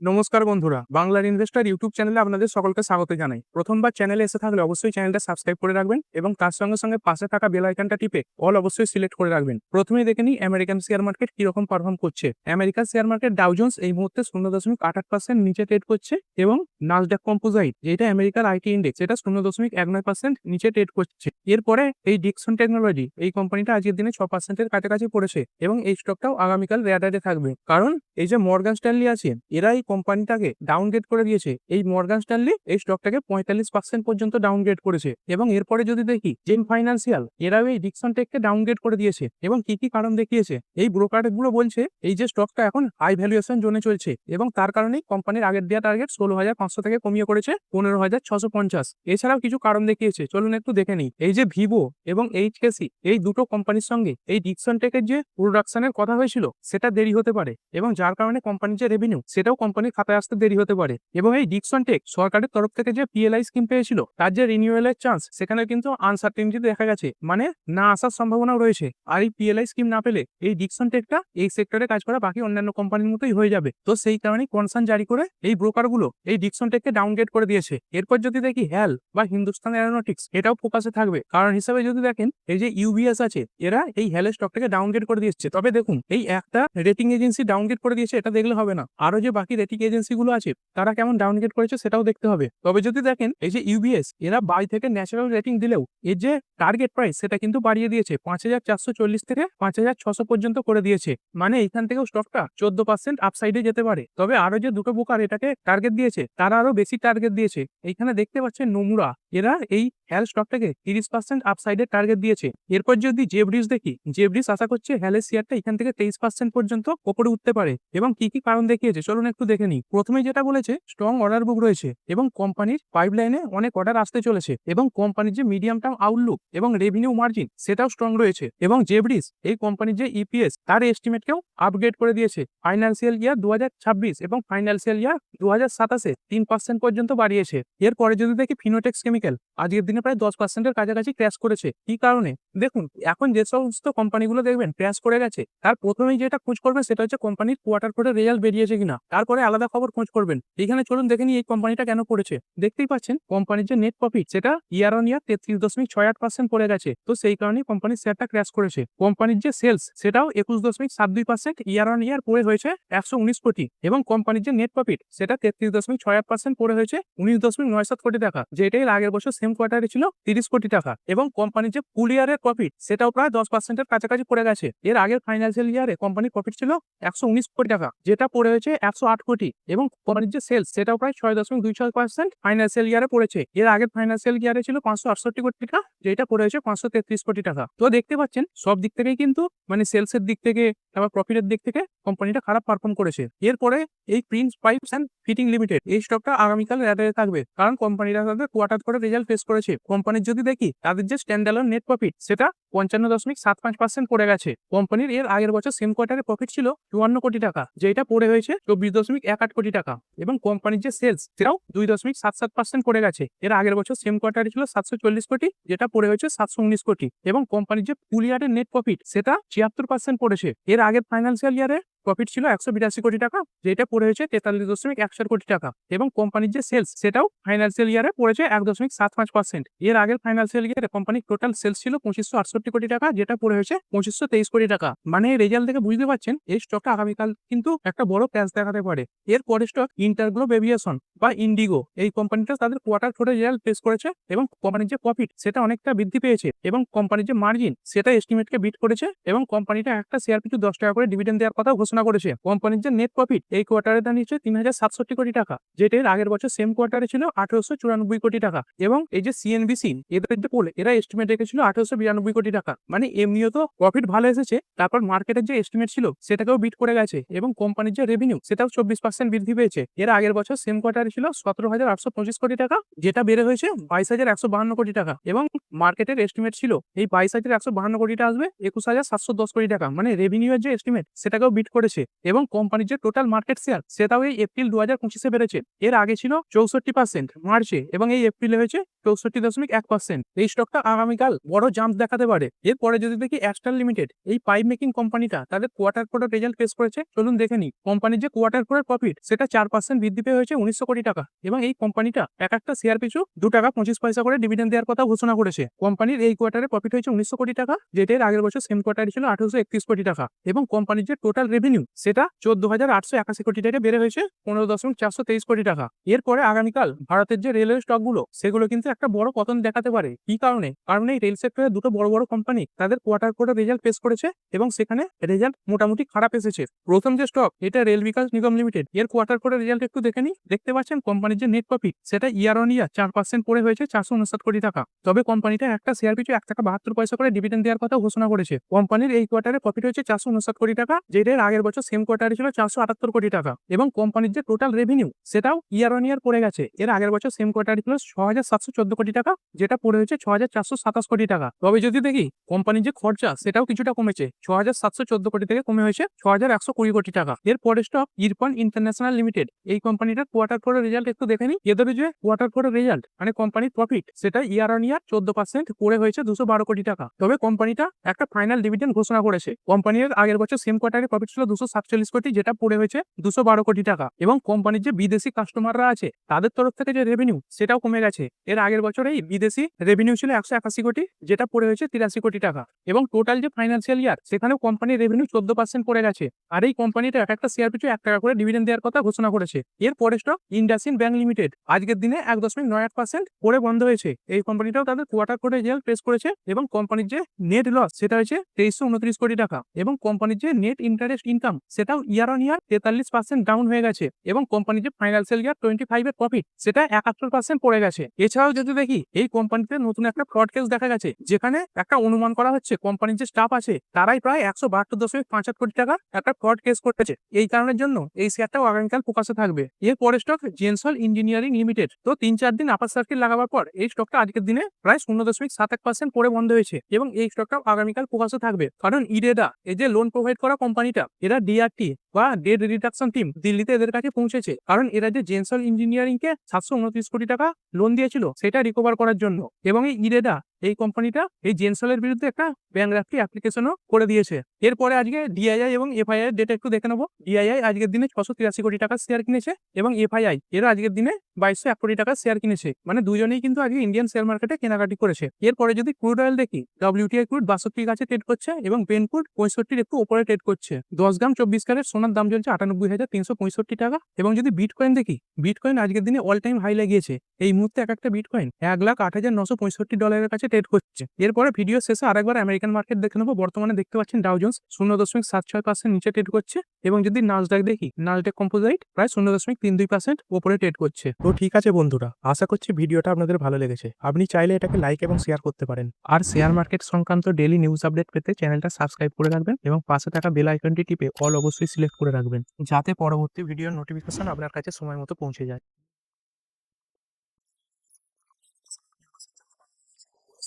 নমস্কার বন্ধুরা, বাংলার ইনভেস্টর ইউটিউব চ্যানেলে আপনাদের সকলকে স্বাগত জানাই। প্রথমবার চ্যানেলে এসে থাকলে অবশ্যই চ্যানেলটা সাবস্ক্রাইব করে রাখবেন এবং তার সঙ্গে সঙ্গে পাশে থাকা বেল আইকনটা টিপে অল অবশ্যই সিলেক্ট করে রাখবেন। প্রথমেই দেখে নিই আমেরিকান শেয়ার মার্কেট কীরকম পারফর্ম করছে। American share market Dow Jones এই মুহূর্তে শূন্য দশমিক আট আট পার্সেন্ট নিচে ট্রেড করছে এবং নাসডাক কম্পোজাইট যেটা আমেরিকার আইটি ইন্ডেক্স এটা শূন্য দশমিক এক নয় পার্সেন্ট নিচে ট্রেড করছে। এরপরে এই ডিকসন টেকনোলজি এই কোম্পানিটা আজকের দিনে ছ পার্সেন্টের কাছাকাছি পড়েছে এবং এই স্টকটাও আগামীকাল রেয়ারে থাকবে। কারণ এই যে মর্গান স্ট্যানলি আছে এরা এই কোম্পানিটাকে ডাউনগ্রেড করে দিয়েছে। এই মর্গান স্ট্যানলি এই স্টকটাকে পঁয়তাল্লিশ পার্সেন্ট পর্যন্ত ডাউনগ্রেড করেছে এবং এরপরে যদি দেখি জেন ফাইন্যান্সিয়াল এরাও এই ডিকসন টেককে ডাউনগ্রেড করে দিয়েছে এবং কি কি কারণ দেখিয়েছে? এই ব্রোকারগুলো বলছে, এই যে স্টকটা এখন হাই ভ্যালুয়েশন জোনে চলছে এবং তার কারণেই কোম্পানির আগের দেওয়া টার্গেট ষোলো হাজার পাঁচশো থেকে কমিয়ে করেছে পনেরো হাজার ছশো পঞ্চাশ। এছাড়াও কিছু কারণ দেখিয়েছে, চলুন একটু দেখে নিই। এই যে ভিভো এবং এইচ এইচকেসি এই দুটো কোম্পানির সঙ্গে এই ডিকসন টেকের যে প্রোডাকশনের কথা হয়েছিল, সেটা দেরি হতে পারে এবং যার কারণে কোম্পানির যে রেভিনিউ সেটাও কোম্পানির খাতায় আসতে দেরি হতে পারে। এবং এই ডিকসন টেক সরকারের তরফ থেকে যে পিএলআই স্কিম পেয়েছিল, তার যে রিনিউয়ালের চান্স সেখানে কিন্তু আনসার্টেনিটি দেখা গেছে। মানে না আসার সম্ভাবনাও রয়েছে। আর এই পিএলআই স্কিম না পেলে এই ডিকসন টেকটা এই সেক্টরে কাজ করা বাকি অন্যান্য কোম্পানির মতোই হয়ে যাবে। তো সেই কারণেই কনসার্ন জারি করে এই ব্রোকারগুলো এই ডিকসন টেককে ডাউনগ্রেড করে দিয়েছে। এরপর যদি দেখি হ্যাল বা হিন্দুস্তান অ্যারোনটিক্স এটাও ফোকাসে থাকবে। কারণ হিসাবে যদি দেখেন, এই যে ইউবিএস আছে, এরা এই হ্যালের স্টকটাকে ডাউনগ্রেড করে দিয়েছে। তবে দেখুন, এই একটা রেটিং এজেন্সি ডাউনগ্রেড করে দিয়েছে, এটা দেখলে হবে না। আরও যে বাকি রেটিং এজেন্সি গুলো আছে, তারা কেমন ডাউনগ্রেড করেছে সেটাও দেখতে হবে। তবে যদি দেখেন, এই যে ইউবিএস এরা বাই থেকে ন্যাচারাল রেটিং দিলেও, এর যে টার্গেট প্রাইস সেটা কিন্তু বাড়িয়ে দিয়েছে, পাঁচ হাজার চারশো চল্লিশ থেকে পাঁচ হাজার ছশো পর্যন্ত করে দিয়েছে। মানে এখান থেকেও স্টকটা চোদ্দ পার্সেন্ট আপসাইডে যেতে পারে। তবে আরও যে দুটো বুকার এটাকে টার্গেট দিয়েছে, তারা আরও বেশি টার্গেট দিয়েছে। এইখানে দেখতে পাচ্ছেন নোমুরা, এরা এই হ্যাল স্টকটাকে তিরিশ পার্সেন্ট আপসাইডের টার্গেট দিয়েছে। এরপর যদি জেব্রিজ দেখি জেব্রিজ আশা করছে হ্যালের শেয়ারটা এখান থেকে তেইশ পার্সেন্ট পর্যন্ত ওপরে উঠতে পারে এবং কি কি কারণ দেখিয়েছে চলুন একটু দেখে নিই। প্রথমে যেটা বলেছে স্ট্রং অর্ডার বুক রয়েছে এবং কোম্পানির পাইপলাইনে অনেক অর্ডার আসতে চলেছে এবং কোম্পানির যে মিডিয়াম টার্ম আউটলুক এবং রেভিনিউ মার্জিন সেটাও স্ট্রং রয়েছে এবং জেব্রিজ এই কোম্পানির যে ইপিএস তার এস্টিমেটকেও আপগ্রেড করে দিয়েছে। ফাইন্যান্সিয়াল ইয়ার দু হাজার ছাব্বিশ এবং ফাইন্যান্সিয়াল ইয়ার দু হাজার সাতাশে তিন পার্সেন্ট পর্যন্ত বাড়িয়েছে। এরপরে যদি দেখি ফিনোটেক্স কেমিক্যাল আজকের দিনে প্রায় দশ পার্সেন্টের কাছাকাছি ক্র্যাশ করেছে। কি কারণে? দেখুন, এখন যে সমস্ত কোম্পানিগুলো দেখবেন ক্র্যাশ করে গেছে, তার প্রথমেই যেটা খোঁজ করবেন সেটা হচ্ছে কোম্পানির কোয়ার্টার করে রেজাল্ট বেরিয়েছে কিনা। তারপরে আলাদা খবর খোঁজ করবেন। এখানে চলুন দেখে নিই এই কোম্পানিটা কেন পড়েছে দেখতেই পাচ্ছেন কোম্পানির যে নেট প্রফিট সেটা ইয়ার অন ইয়ার তেত্রিশ দশমিক ছয় আট পার্সেন্ট পড়ে গেছে। তো সেই কারণেই কোম্পানির শেয়ারটা ক্র্যাশ করেছে। কোম্পানির যে সেলস সেটাও একুশ দশমিক সাত দুই পার্সেন্ট ইয়ার অন ইয়ার পড়ে হয়েছে একশো উনিশ কোটি। এবং কোম্পানির যে নেট প্রফিট সেটা তেত্রিশ দশমিক ছয় আট পার্সেন্ট পড়ে হয়েছে উনিশ দশমিক নয় সাত কোটি টাকা, যেটাই আগের বছর সেম কোয়ার্টারে ছিল তিরিশ কোটি টাকা এবং কোম্পানির যে ফুল ইয়ারের প্রফিট সেটাও প্রায় দশ পার্সেন্টের কাছাকাছি পড়ে গেছে। এর আগের ফাইন্যান্সিয়াল ইয়ারে কোম্পানির প্রফিট ছিল একশো উনিশ কোটি টাকা, যেটা পড়ে হয়েছে একশো আট কোটি এবং কোম্পানির যে সেলস সেটাও প্রায় ছয় দশমিক দুই ছয় পার্সেন্ট ফাইন্যান্সিয়াল ইয়ারে পড়েছে। এর আগের ফাইন্যান্সিয়াল ইয়ারে ছিল পাঁচশো আটষট্টি কোটি টাকা, যেটা পড়ে হয়েছে পাঁচশো তেত্রিশ কোটি টাকা। তো দেখতে পাচ্ছেন, সব দিক থেকেই কিন্তু মানে সেলসের দিক থেকে আবার প্রফিটের দিক থেকে কোম্পানিটা খারাপ পারফর্ম করেছে। এরপরে এই Prince Pipes and fitting limited এই স্টকটা আগামীকাল রেডারে থাকবে, কারণ কোম্পানিটা তাদের কোয়ার্টার করে রেজাল্ট ফেস করেছে। কোম্পানির যদি দেখি, তাদের যে স্ট্যান্ডার্ড নেট প্রফিট সেটা পঞ্চান্ন দশমিক সাত পাঁচ পার্সেন্ট পড়ে গেছে। কোম্পানির এর আগের বছর সেম কোয়ার্টারে প্রফিট ছিল চুয়ান্ন কোটি টাকা যেটা পড়ে হয়েছে চব্বিশ দশমিক এক আট কোটি টাকা। এবং কোম্পানির যে সেলস সেটাও দুই দশমিক সাত সাত পার্সেন্ট পড়ে গেছে। এর আগের বছর সেম কোয়ার্টারে ছিল সাতশো চল্লিশ কোটি, যেটা পড়ে হয়েছে সাতশো উনিশ কোটি। এবং কোম্পানির যে ফুল ইয়ারের নেট প্রফিট সেটা ছিয়াত্তর পার্সেন্ট পড়েছে। এর আগের ফাইন্যান্সিয়াল ইয়ারে প্রফিট ছিল একশো বিরাশি কোটি টাকা, যেটা পড়ে হয়েছে তেতাল্লিশ দশমিক একশো কোটি টাকা এবং কোম্পানির যে সেলস সেটাও ফাইন্যান্সিয়াল ইয়ারে পড়েছে এক দশমিক সাত পাঁচ পার্সেন্ট এর আগের ফাইন্যান্সিয়াল ইয়ারে কোম্পানির টোটাল সেলস ছিল পঁচিশশো আটষট্টি কোটি টাকা, যেটা পড়ে হয়েছে পঁচিশশো তেইশ কোটি টাকা। মানে এই রেজাল্ট থেকে বুঝতে পারছেন, এই স্টকটা আগামীকাল কিন্তু একটা বড় ক্যাশ দেখাতে পারে। এর পরে স্টক ইন্টারগ্লোব এভিয়েশন বা ইন্ডিগো এই কোম্পানিটা তাদের কোয়ার্টার ফোরে রেজাল্ট ফেস করেছে এবং কোম্পানির যে প্রফিট সেটা অনেকটা বৃদ্ধি পেয়েছে এবং কোম্পানির যে মার্জিন সেটা এস্টিমেটকে বিট করেছে এবং কোম্পানিটা একটা শেয়ার পিছু দশ টাকা করে ডিভিডেন্ড দেওয়ার কথা ঘোষণা করেছে। কোম্পানির যে নেট প্রফিট এই কোয়ার্টারে দাঁড়িয়েছে তিন হাজার সাতষট্টি কোটি টাকা, যেটা এর আগের বছর সেম কোয়ার্টারে ছিল আঠারোশো চুরানব্বই কোটি টাকা এবং এই যে সিএনবিসি এদের যে পোল এরা এস্টিমেট রেখেছিল আঠারোশো বিরানব্বই কোটি টাকা। মানে এমনিও তো প্রফিট ভালো এসেছে, তারপর মার্কেটের যে এস্টিমেট ছিল সেটাকেও বিট করে গেছে এবং কোম্পানির যে রেভিনিউ সেটাও চব্বিশ পার্সেন্ট বৃদ্ধি পেয়েছে। এর আগের বছর সেম কোয়ার্টারে ছিল সতেরো হাজার আটশো পঁচিশ কোটি টাকা, যেটা বেড়ে হয়েছে বাইশ হাজার একশো বাহান্ন কোটি টাকা এবং মার্কেটের এস্টিমেট ছিল এই বাইশ হাজার একশো বাহান্ন কোটিটা আসবে একুশ হাজার সাতশো দশ কোটি টাকা। মানে রেভিনিউ এর যে এস্টিমেট সেটাকেও বিট করেছে এবং কোম্পানির যে টোটাল মার্কেট শেয়ার সেটাও এই এপ্রিল দু হাজার পঁচিশে বেড়েছে। এর আগে ছিল চৌষট্টি পার্সেন্ট মার্চে এবং এই এপ্রিলে হয়েছে চৌষট্টি দশমিক এক পার্সেন্ট এই স্টকটা আগামীকাল বড় জাম্প দেখাতে পারে। এরপরে যদি দেখি অ্যাস্টার লিমিটেড এই পাইপ মেকিং কোম্পানিটা তাদের কোয়ার্টার ফোর রেজাল্ট পেশ করেছে। চলুন দেখে নিই। কোম্পানির যে কোয়ার্টার ফোরের প্রফিট সেটা চার পার্সেন্ট বৃদ্ধি পেয়ে হয়েছে উনিশশো কোটি টাকা এবং এই কোম্পানিটা এক একটা শেয়ার পিছু দু টাকা পঁচিশ পয়সা করে ডিভিডেন্ড দেওয়ার কথা ঘোষণা করেছে। কোম্পানির এই কোয়ার্টারে প্রফিট হয়েছে উনিশশো কোটি টাকা, যেটা এর আগের বছর সেম কোয়ার্টারে ছিল আঠারোশো একত্রিশ কোটি টাকা এবং কোম্পানির যে টোটাল রেভিনিউ সেটা চোদ্দ হাজার আটশো একাশি কোটি টাকা বেড়ে হয়েছে পনেরো দশমিক চারশো তেইশ কোটি টাকা। এরপরে আগামীকাল ভারতের যে রেলওয়ে স্টকগুলো সেগুলো কিন্তু একটা বড় পতন দেখাতে পারে। কি কারণে? কারণ এই রেল সেক্টরে দুটো বড় বড় কোম্পানি তাদের কোয়ার্টার কোয়ার্টার রেজাল্ট পেশ করেছে এবং সেখানে রেজাল্ট মোটামুটি খারাপ এসেছে। প্রথম যে স্টক এটা রেল বিকাশ নিগম লিমিটেড এর কোয়ার্টার কোয়ার্টার রেজাল্ট একটু দেখে নিই। দেখতে পাচ্ছেন কোম্পানির যে নেট প্রফিট সেটা ইয়ার অন ইয়ার চার পার্সেন্ট পড়ে হয়েছে চারশো উনষাট কোটি টাকা। তবে কোম্পানিটা একটা শেয়ার পিছু এক টাকা বাহাত্তর পয়সা করে ডিভিডেন্ড দেওয়ার কথা ঘোষণা করেছে। কোম্পানির এই কোয়ার্টারে প্রফিট হয়েছে চারশো উনষাট কোটি টাকা যেটা আগের বছর সেম কোয়ার্টারে ছিল চারশো আটাত্তর কোটি টাকা। এবং কোম্পানির যে টোটাল রেভিনিউ সেটাও ইয়ার অন ইয়ার পড়ে গেছে। এর আগের বছর সেম কোয়ার্টারে ছিল ছ হাজার সাতশো চোদ্দ কোটি টাকা, যেটা পড়ে হয়েছে ছ হাজার চারশো সাতাশ কোটি টাকা। তবে যদি দেখি কোম্পানির যে খরচা, সেটাও কিছুটা কমেছে। ছ হাজার সাতশো চোদ্দ কোটি থেকে কমে হয়েছে ছ হাজার একশো কুড়ি কোটি টাকা। এর পরে স্টক ইরফান ইন্টারন্যাশনাল লিমিটেড এই কোম্পানিটার কোয়ার্টার ফোরের রেজাল্ট একটু দেখে নিই। এদের যে কোয়ার্টার ফোরের রেজাল্ট মানে কোম্পানির প্রফিট সেটা ইয়ার অন ইয়ার চোদ্দ পার্সেন্ট পড়ে হয়েছে দুশো বারো কোটি টাকা। তবে কোম্পানিটা একটা ফাইনাল ডিভিডেন্ড ঘোষণা করেছে। কোম্পানির আগের বছর সেম কোয়ার্টারে প্রফিট ছিল দুশো সাতচল্লিশ কোটি, যেটা পড়ে হয়েছে দুশো বারো কোটি টাকা। এবং কোম্পানির যে বিদেশি কাস্টমাররা আছে, তাদের তরফ থেকে যে রেভিনিউ সেটাও কমে গেছে। এর আগের বছরেই বিদেশি রেভিনিউ ছিল একশো একাশি কোটি, যেটা পড়ে হয়েছে তিরাশি কোটি টাকা। এবং টোটাল যে ফাইন্যান্সিয়াল ইয়ার সেখানেও কোম্পানির রেভিনিউ চোদ্দ পার্সেন্ট পড়ে গেছে। আর এই কোম্পানিটা এক একটা শেয়ার পিছু এক টাকা করে ডিভিডেন্ড দেওয়ার কথা ঘোষণা করেছে। এর পরে স্টক ইন্ডাসিন ব্যাংক লিমিটেড আজকের দিনে এক দশমিক নয় আট পার্সেন্ট পরে বন্ধ হয়েছে। এই কোম্পানিটাও তাদের কোয়ার্টার করে রেজাল্ট পেশ করেছে এবং কোম্পানির যে নেট লস সেটা হয়েছে তেইশশো উনত্রিশ কোটি টাকা এবং কোম্পানির যে নেট ইন্টারেস্ট ইনকাম সেটাও ইয়ার অন ইয়ার তেতাল্লিশ পার্সেন্ট ডাউন হয়ে গেছে এবং কোম্পানির যে ফাইন্যান্সিয়াল ইয়ার টোয়েন্টি ফাইভ এর প্রফিট সেটা একাত্তর পার্সেন্ট পড়ে গেছে। এছাড়াও যদি দেখি, এই কোম্পানিতে নতুন একটা ফ্রড কেস দেখা গেছে যেখানে একটা অনুমান করা হচ্ছে কোম্পানির যে স্টাফ আছে তারাই প্রায় একশো বাহাত্তর দশমিক পাঁচাত্তর কোটি টাকা একটা ফ্রড কেস করতেছে এই কারণের জন্য এই শেয়ারটাও আগামীকাল ফোকাসে থাকবে। এর পরে স্টক জেনসল ইঞ্জিনিয়ারিং লিমিটেড। তো তিন চার দিন আপার সার্কিট লাগাবার পর এই স্টকটা আজকের দিনে প্রায় শূন্য দশমিক সাত এক পার্সেন্ট পরে বন্ধ হয়েছে এবং এই স্টকটাও আগামীকাল ফোকাসে থাকবে। কারণ ইরেডা, এই যে লোন প্রোভাইড করা কোম্পানিটা এরা ডিআরটি বা ডেড রিডাকশন টিম দিল্লিতে এদের কাছে পৌঁছেছে। কারণ এরা যে জেনসল ইঞ্জিনিয়ারিং কে সাতশো উনত্রিশ কোটি টাকা লোন দিয়েছিল, সেটা রিকভার করার জন্য। এবং এই ইরেডা এই কোম্পানিটা এই জেনসলের বিরুদ্ধে একটা ব্যাংরাফটি অ্যাপ্লিকেশনও করে দিয়েছে। এরপরে আজকে ডিআইআই এবং এফআইআই ডেটা একটু দেখে নেব। ডিআইআই আজকের দিনে ছশো তিরাশি কোটি টাকার শেয়ার কিনেছে এবং এফআইআই এরা আজকের দিনে বাইশশো এক কোটি টাকার শেয়ার কিনেছে। মানে দুজনেই কিন্তু আজকে ইন্ডিয়ান শেয়ার মার্কেটে কেনাকাটি করেছে। এরপরে যদি ক্রুড অয়েল দেখি ডাব্লিউটিআই ক্রুড বাষট্টির কাছে ট্রেড করছে এবং বেন ক্রুড পঁয়ষট্টির একটু উপরে ট্রেড করছে। দশ গ্রাম চব্বিশ ক্যারেট সোনার দাম চলছে আটানব্বই হাজার তিনশো পঁয়ষট্টি টাকা এবং যদি বিটকয়েন দেখি বিটকয়েন আজকের দিনে অল টাইম হাই লাগিয়েছে এই মুহূর্তে এক একটা বিটকয়েন এক লাখ আট হাজার নশো পঁয়ষট্টি ডলারের কাছে ট্রেড করছে এরপরে ভিডিও শেষে আরেকবার আমেরিকান মার্কেট দেখে নেব। বর্তমানে দেখতে পাচ্ছেন ডাউজন্স শূন্য দশমিক সাত ছয় পার্সেন্ট নিচে ট্রেড করছে এবং যদি নাজডাক দেখি নাজডাক কম্পোজাইট প্রায় শূন্য দশমিক তিন দুই পার্সেন্ট ওপরে ট্রেড করছে। তো ঠিক আছে বন্ধুরা আশা করছি ভিডিওটা আপনাদের ভালো লেগেছে। আপনি চাইলে এটাকে লাইক এবং শেয়ার করতে পারেন। আর শেয়ার মার্কেট সংক্রান্ত ডেলি নিউজ আপডেট পেতে চ্যানেলটা সাবস্ক্রাইব করে রাখবেন এবং পাশে থাকা বেল আইকনটি টিপে অল অবশ্যই সিলেক্ট করে রাখবেন। যাতে পরবর্তী ভিডিওর নোটিফিকেশন আপনার কাছে সময় মতো পৌঁছে যায়।